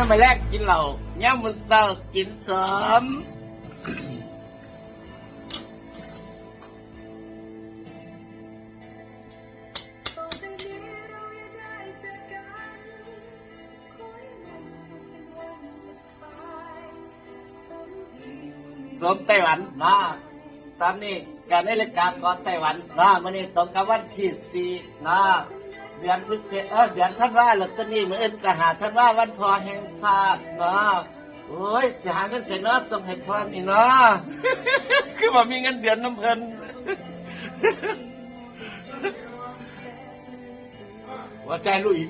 ย่ามมาแรกกินเหล้าย่ามมื้อเช้ากินสมต่อไปนี้เราอย่าได้เจอกันเสราะรู้ดีว่าไม่สมไต้หวันนะตอนนี้การในรายการก่อนไต้หวันนะมันนี่ตรงกับวันที่สี่นะ เดือนพฤศจิเออเดือนท่านว่าแล้วตอนนี้มืออื่นก็หาท่านว่าวันพอแห่งชาตินะโอ้ยจะหาเงินเสร็จเนาะส่งให้พ่อนี่เนาะคือว่ามีเงินเดือนน้ำเพลินว่าใจลุย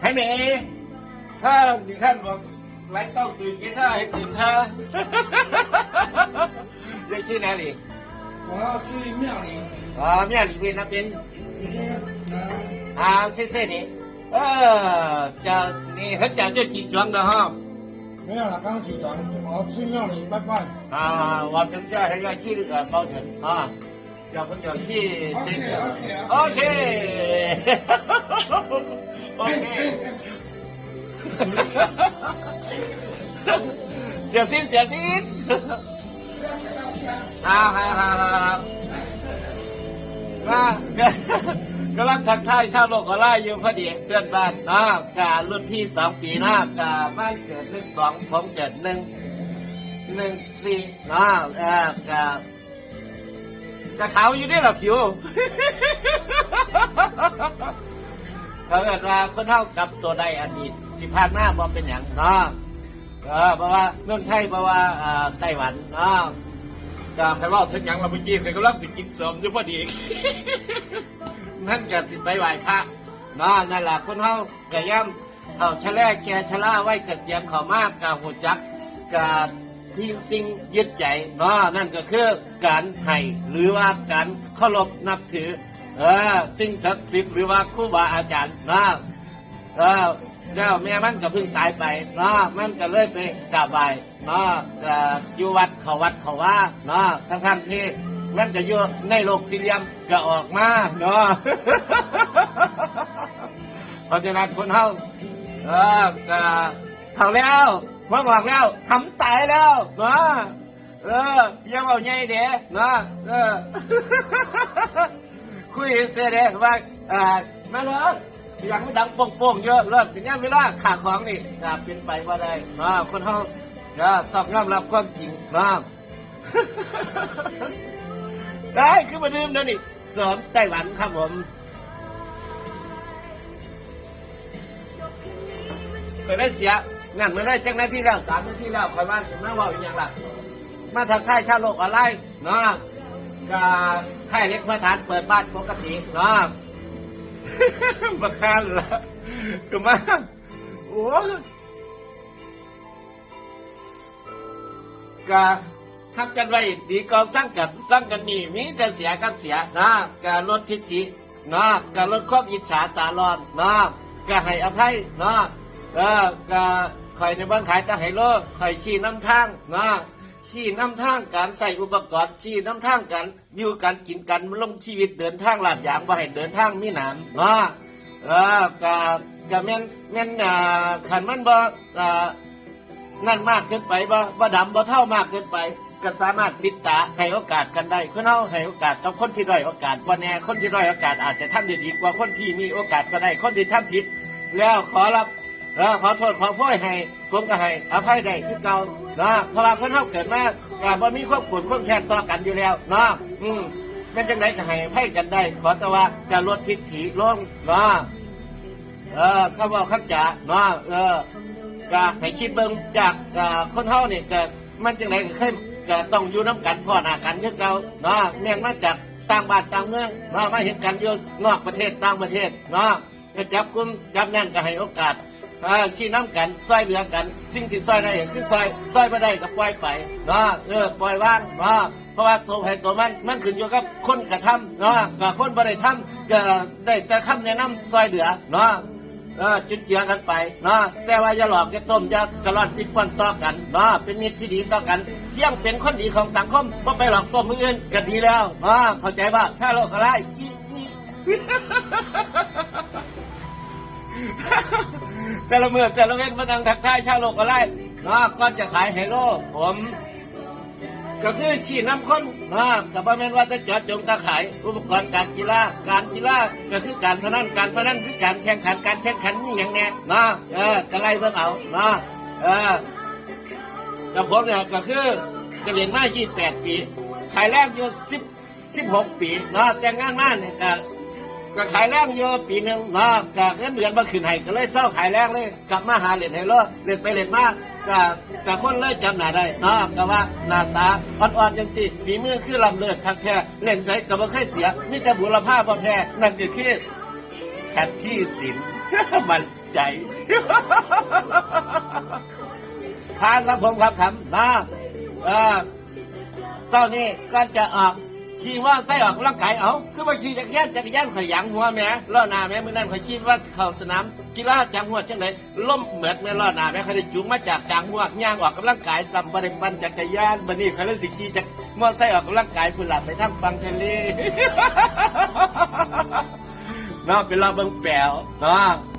ให้เมย์ถ้าดิท่านบอกไลฟ์ต้องสื่อกีท่าให้ถึงท่าเรียกชื่อไหนดิ 我要去庙里。啊，庙里面那边。好、啊，谢谢你。呃、啊，早，你很早就起床的哈、没有了，刚起床，我要去庙里拜拜。啊，我等下还要去呃包城啊，小朋友去这个。OK OK OK。哈哈哈哈哈哈。小心，小心。 ครับครับครับครับมาก็กำลังทักทายชาวโลกออนไลน์อยู่พอดีเพื่อนบ้านเนาะการุ่นพี่สองปีหน้ากาบ้านเกิดหนึ่งสองผมเกิดหนึ่งหนึ่งสี่เนาะเออกากะเขาอยู่ด้วหรอผิวเขาเกิดมาคนเท่ากับตัวใดอดีตที่ผ่านหน้าบอเป็นอย่างนาะเออเพราะว่าเมืองไทยเพราะว่าไต้หวันเนาะ ก็ใครว่าถึงอย่างเราเมื่อกี้ใครก็รับสิกินสมอยู่พอดีนั่นก็สิไปไหว้พระเนาะนั่นแหละคนเฮากะย่ำเท่าชะแลแกชะล่าไว้เกษียณเขามากกะหัวจักกะที่สิ่งยึดใจเนาะนั่นก็คือการให้หรือว่าการเคารพนับถือ เออสิ่งศักดิ์สิทธิ์หรือว่าครูบาอาจารย์เนาะเออ แล้วแม่มันก็เพิ่งตายไปเนาะมันก็เลยไปกราบไหว้เนาะก็อยู่วัดเขาวัดเขาว่าเนาะทั้งทั้งๆที่มันจะอยู่ในโลกสี่เหลี่ยมก็ออกมาเนาะเพราะฉะนั้นคนเฮาเออก็เท่าแล้วเมื่อบอกแล้วทำตายแล้วเนาะเออย่าเอาใหญ่เด้เนาะเออคุยเสียเด้ว่าอ่ามาเลย ย่างไม่ดังโป่งๆเยอะเลิกถึงนี้เวลาขาดของนี่จะเป็นไปว่าได้เนาะคนเฮาจะต้องยอมรับความจริงนาะได้คือมาดื่มนะนี่สอนไต้หวันครับผมเคยได้เสียงานมาได้จังหน้าที่แล้วสามนาที่แล้วคอยว่าสิมาว่าอย่างไรมาทักทายชาโลกออนไลน์เนาะก็ค่ายเล็กพระฐานเปิดบ้านปกติเนาะ มาคานละก็มาโอ้ก็ทักกันไว้ดีก็สร้างกันสร้างกันนี่มีแต่เสียกันเสียนะการลดทิฐินะการลดความอิจฉาตาร้อนนะก็ให้อภัยนะเออก็คอยในบ้านขายตะไห้โลคอยชี้น้ำทางนะ ชี้น้ำทางการใส่อุปกรณ์ชี้น้ำทางกันอยู่กันกินกันลงชีวิตเดินทางลาดยางบ่ให้เดินทางมีหนามนะเออก็ก็แม่นแม่นอ่าขันมันบ่อ่านั่นมากเกินไปบ่บ่ดำบ่เท่ามากเกินไปก็สามารถปิดตาให้โอกาสกันได้เพื่อเอาให้โอกาสกับคนที่ด้อยโอกาสบ่แน่คนที่ด้อยโอกาสอาจจะทำได้ดีกว่าคนที่มีโอกาสก็ได้คนที่ทำผิด แล้วขอรับ เออขอโทษขอโพยให้ผมก็ให้อภัยได้คือเก่าเนาะเพราะว่าคนเฮาเกิดมาก็บ่มีความขุนความแค้นต่อกันอยู่แล้วเนาะอืมแม่นจังไดก็ให้อภัยกันได้ขอแต่ว่าจะลดทิฐิลงเนาะเออคำว่าคำจาเนาะเออก็ให้คิดเบิ่งจากคนเฮาเนี่ยก็มันจังไดก็เคยก็ต้องอยู่น้ำกันพ่อหน้ากันคือเก่าเนาะแม่งมาจากต่างบ้านต่างเมืองเนาะมาเห็นกันอยู่นอกประเทศต่างประเทศเนาะก็จับกลุ่มจับแน่นก็ให้โอกาส อ่าชี้น้ำกันซอยเหลือกัน สิ่งที่ซอยได้คือซอยซอยไม่ได้ก็ปล่อยไปเนาะเออปล่อยว่างเนาะเพราะว่าตัวให้ตัวมันมันขึ้นอยู่กับคนกระทำเนาะกับคนบ่ได้ทำก็ได้แต่คำแนะนำซอยเหลือเนาะเออจุดเจือกันไปเนาะแต่ว่าอย่าหลอกอย่าต้มอย่ากระลอนปิดป้อนต่อกันเนาะเป็นมิตรที่ดีต่อกันเยี่ยงเป็นคนดีของสังคมก็ไปหลอกต้มมืออื่นก็ดีแล้วเนาะเข้าใจป่ะถ้าโลกอะไรอีอี แต่ละเมื่อแต่ละเว้นมานังทักทายชาวโลกอะไรเนาะก่อนจะขายไฮโลผม ก็คือชี้น้ำข้นนะกับว่าแม่นว่าจะจอดจงตาขายอุปกรณ์การกีฬาการกีฬาก็คือการพนันการพนันคือการแข่งขันการแข่งขันนี่อย่างแน่นะเออกระไรเบิ่งเอานะเออกับผมเนี่ยก็คือก็เรียนมา28 ปีขายแรกอยู่10 16 ปีนะแต่งงานมาเนี่ยก็ ก็ขายแรงอยู่ปีหนึ่งนะก็เงินเดือนมาขึ้นให้ก็เลยเศร้าขายแรงเลย กลับมาหาเหรียญไฮโลเล่นไปเล่นมาก็ก็คนเลยจำหน้าได้นะก็ว่าหน้าตาอ่อนๆจังสิฝีมือคือลำเลิศทักแท้เล่นใส่ก็บ่เคยเสียมีแต่บุรพาบ่แพ้นั่นก็คือแคทที่สินมันใจทานครับผมครับคำนะเออเศร้านี่ก็จะออก ขี่ว่าไส้ออกกำลังกายเอาคือมาขี่จักรยานจักรยานข่อยหยังหัวแม่ล่อหน้าแม่เมื่อนั้นข่อยคิดว่าเข้าสนามกีฬาจางหัวจังไหนล่มเหมือดแม่ล่อหน้าแม่ข่อยได้จูงมาจากจางหัวย่างออกกำลังกายซ้ำบ่ได้ปั่นจักรยานบัดนี้ข่อยเลยสิขี่จักรมอไซค์ออกกำลังกายพุ่นล่ะไปทางฝั่งทะเลเนาะเป็นเราเบิ่งแปลวเนาะ